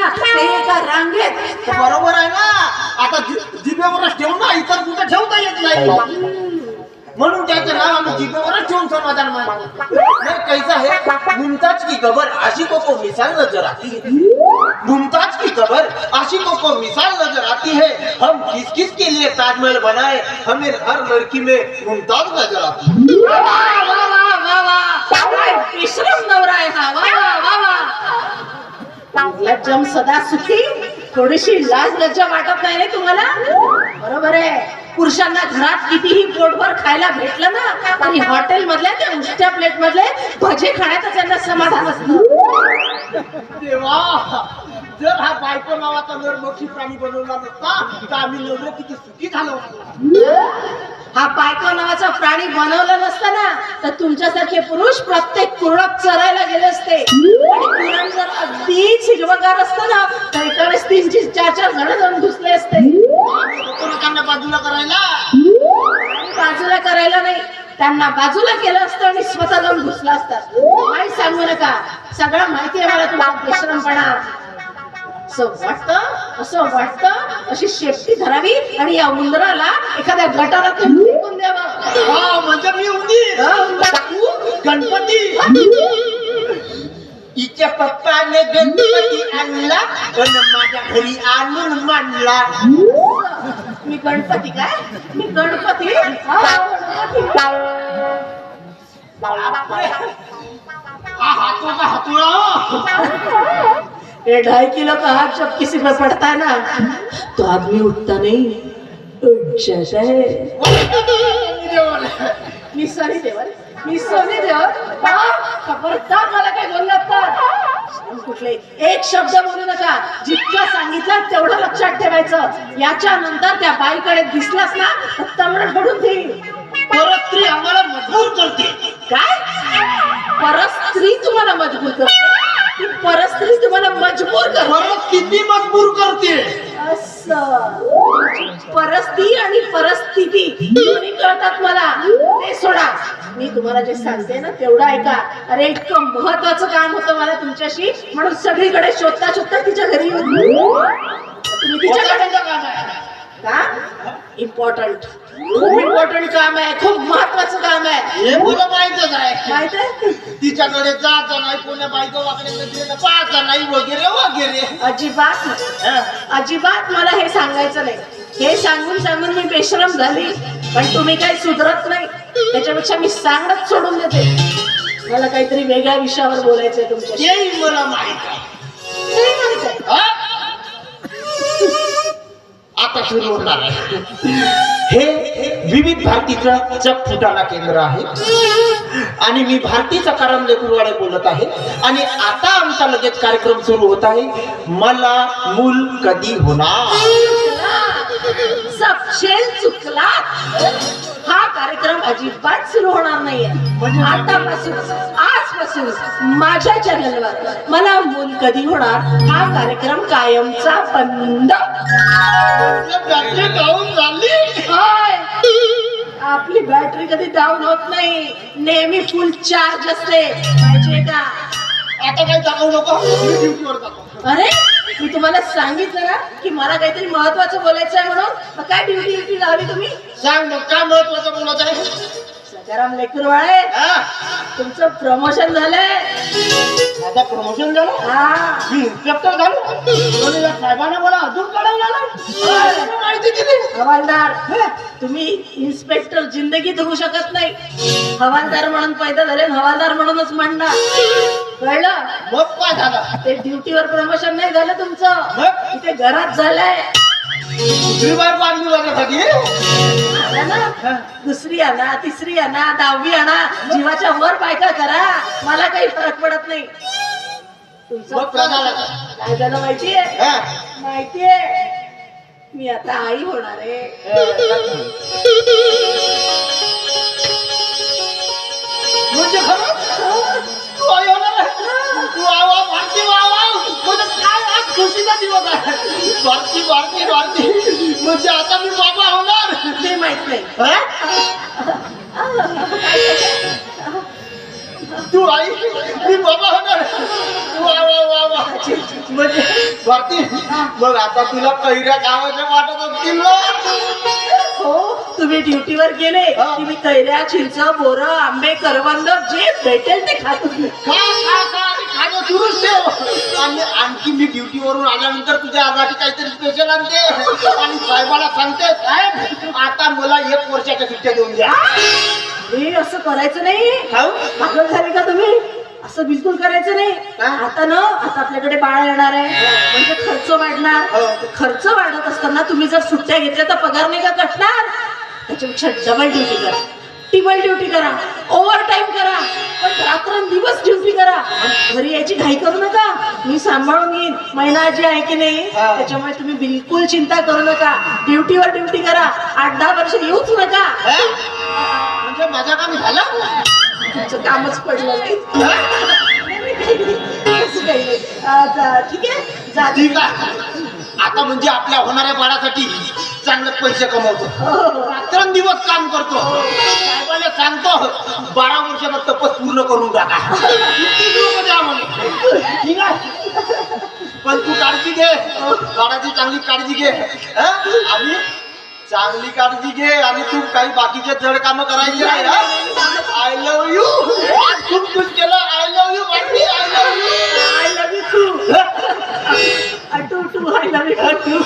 तुमच्या बरोबर आहे ना. आता जि- जिभेवरच ठेवून ना इतर कुठे ठेवता येत नाही. म्हणून त्याचं नाव आम्ही जिभेवरच ठेवून समाधान मानतो. नहीं कैसा है? मुमताज की खबर आशिकों को मिसाल नजर आती है. मुमताज की खबर आशिकों को मिसाल नजर आती है. हम किस किस के लिए ताजमहल बनाए? हमें हर लड़की में मुमताज नजर आती है वा वा वा काय विश्रम नवरा आहे हा वा वा वा वा सदा सुखी थोडीशी लाज लज्जा वाटत नाही रे तुम्हाला? बरोबर आहे. पुरुषांना घरात कितीही पोटभर खायला भेटलं ना तरी हॉटेल मधल्या त्या उष्ट्या प्लेट मधले भजे खाण्याचं त्यांना समाधान असत. देवा! जर हा बायको नावाचा नरभक्षी प्राणी बनवला नसता तर आम्ही नवरे किती सुखी झालो. हा बायको नावाचा प्राणी बनवलं नसतं ना तर तुमच्यासारखे पुरुष प्रत्येक कुरणात चरायला गेले असते. आणि कुरण जर अगदीच हिरवगार असतं ना तर एका वेळेस तीन तीन चार चार जण जाऊन घुसले असते. आम्ही होतो ना त्यांना बाजूला करायला? बाजूला करायला नाही त्यांना बाजूला केलं असतं आणि स्वतः जाऊन घुसला असतात काही सांगू नका सगळं माहिती आहे मला तुमचा बेशरमपणा असं वाटतं असं वाटतं अशी शेपटी धरावी आणि या उंदराला एखाद्या गटारातून फेकून द्यावं. म्हणजे मी उंदीर. गणपती. हिच्या पप्पाने गणपती आणला पण माझ्या घरी आणून मांडला. मी गणपती काय? मी गणपती? हा, गणपती. हा हातों का हातुड़ा ये ढाई किलो का हाथ जब किसी पर पड़ता है ना तो आदमी उठता नहीं। उठ है। मी सनी मी खबरदार मला काय बोललात तर। कुठले एक शब्द बोलू नका। जितकं सांगितलं तेवढं लक्षात ठेवायचं। याच्या नंतर त्या बाईकडे दिसलास ना तर तमरण पडून देईल परस्त्री आम्हाला मजबूर करते। काय? परस्त्री तुम्हाला मजबूर करते? मजबूर करते परिस्थिती मजबूर करते? परस्ती आणि परिस्थिती दोन्ही कळतात मला. ते सोडा. मी तुम्हाला जे सांगते ना तेवढं ऐका. अरे इतकं महत्वाचं काम होतं मला तुमच्याशी. म्हणून सगळीकडे शोधता शोधता तिच्या घरी येऊन. तुम्ही तिच्याकडे का? इम्पॉर्टंट खूप इम्पॉर्टंट काम आहे खूप महत्वाचं काम आहे. हे मला माहितच आहे. माहीत आहे तिच्याकडे जायचं नाही कोण्या बायको वाकडे नजरेनं पाहायचं नाही वगैरे वगैरे. अजिबात नाही. अजिबात मला हे सांगायचं नाही. हे सांगून सांगून मी बेशरम झाली पण तुम्ही काही सुधरत नाही. त्याच्यापेक्षा मी सांगणंच सोडून देते. मला काहीतरी वेगळ्या विषयावर बोलायचंय तुमच्याशी. तेही मला माहीत आहे. नाही माहीत आहे. हा? आता सुरू होणार आहे. हे विविध भारतीचं चक फुटाणा केंद्र आहे. आणि मी भारतीचा कारण लेकुरवाडे बोलत आहे. आणि आता आमचा लगेच कार्यक्रम सुरू होत आहे. मला मूल कधी होणार? चुकला. अजिबात सुरू होणार नाहीये. आतापासून आजपासून माझ्या चॅनलवर मला मूल कधी होणार? हा कार्यक्रम कायमचा बंद. आपली बॅटरी कधी डाऊन होत नाही. नेहमी फुल चार्ज असते. माहितीये का? आता काही दाखवू नको. अरे! मी तुम्हाला सांगितलं ना की मला काहीतरी महत्वाचं बोलायचं आहे म्हणून. मग काय ड्युटी ड्युटी लावली तुम्ही? सांग मग काय महत्वाचं बोलायचं आहे सकाराम लेकरवाळे हा? तुमचं प्रमोशन झालंय. माझं प्रमोशन झालं? हा. मी इन्स्पेक्टर झालो. आणि या साहेबांना मला अजून माहिती दिली. हवालदार तुम्ही इन्स्पेक्टर जिंदगीत होऊ शकत नाही. हवालदार म्हणून पैदा झाले हवालदार म्हणूनच म्हणणार. कळलं? मग काय झालं? ते ड्युटीवर प्रमोशन नाही झालं तुमचं? इथे घरात झालंय. आला ना? दुसरी आणा तिसरी आणा दहावी आणा जीवाच्या वर बायका करा? मला काही फरक पडत नाही. तुमचं मग काय झालं? काय झालं माहितीये? हा? माहितीये? मी आता आई होणार आहे. तू आई मी बाबा होणार वा वा वा वा म्हणजे भारती मग आता तुला कैऱ्या गावाच्या वाटत असतील हो तुम्ही ड्युटीवर गेले. की मी कैऱ्या चिंच बोरं आंबे करवंद जे भेटेल ते खात होते. खा खा खा आणि ठेव आणि आणखी मी ड्युटीवरून आल्यानंतर तुझ्या आजारी काहीतरी स्पेशल आणते. आणि साहेबाला सांगते साहेब आता मला एक वर्षाच्या सुट्ट्या देऊन द्या. हे असं करायचं नाही. पागल झाले का तुम्ही? असं बिलकुल करायचं नाही. हा? आता ना आता आपल्याकडे बाळ येणार आहे. म्हणजे खर्च वाढणार. हो. खर्च वाढत असताना तुम्ही जर सुट्ट्या घेतल्या तर पगार नाही का कटणार त्याच्यापेक्षा डबल ड्युटी करा. टिबल ड्युटी करा. ओव्हर टाइम करा. पण रात्रंदिवस ड्युटी करा. घरी यायची घाई करू नका. मी सांभाळून येईन. महिना आजी आहे की नाही. त्याच्यामुळे तुम्ही बिलकुल चिंता करू नका. ड्युटीवर ड्युटी करा. आठ दहा वर्ष येऊच नका? म्हणजे माझं काम झालं? तुमचं कामच पडलं जा ठीक आहे. आता म्हणजे आपल्या होणाऱ्या बाळासाठी चांगले पैसे कमवतो. रात्रंदिवस काम करतो. साहेबाला सांगतो बारा वर्षाचा तपस पूर्ण करून टाका. आहे. पण तू काळजी घे. बाळाची चांगली काळजी घे? आणि चांगली काळजी घे. आणि तू काही बाकीचे जड काम करायचे नाही आय लव्ह यू खूप खुश केलं. I love you I love you I love you too I love you too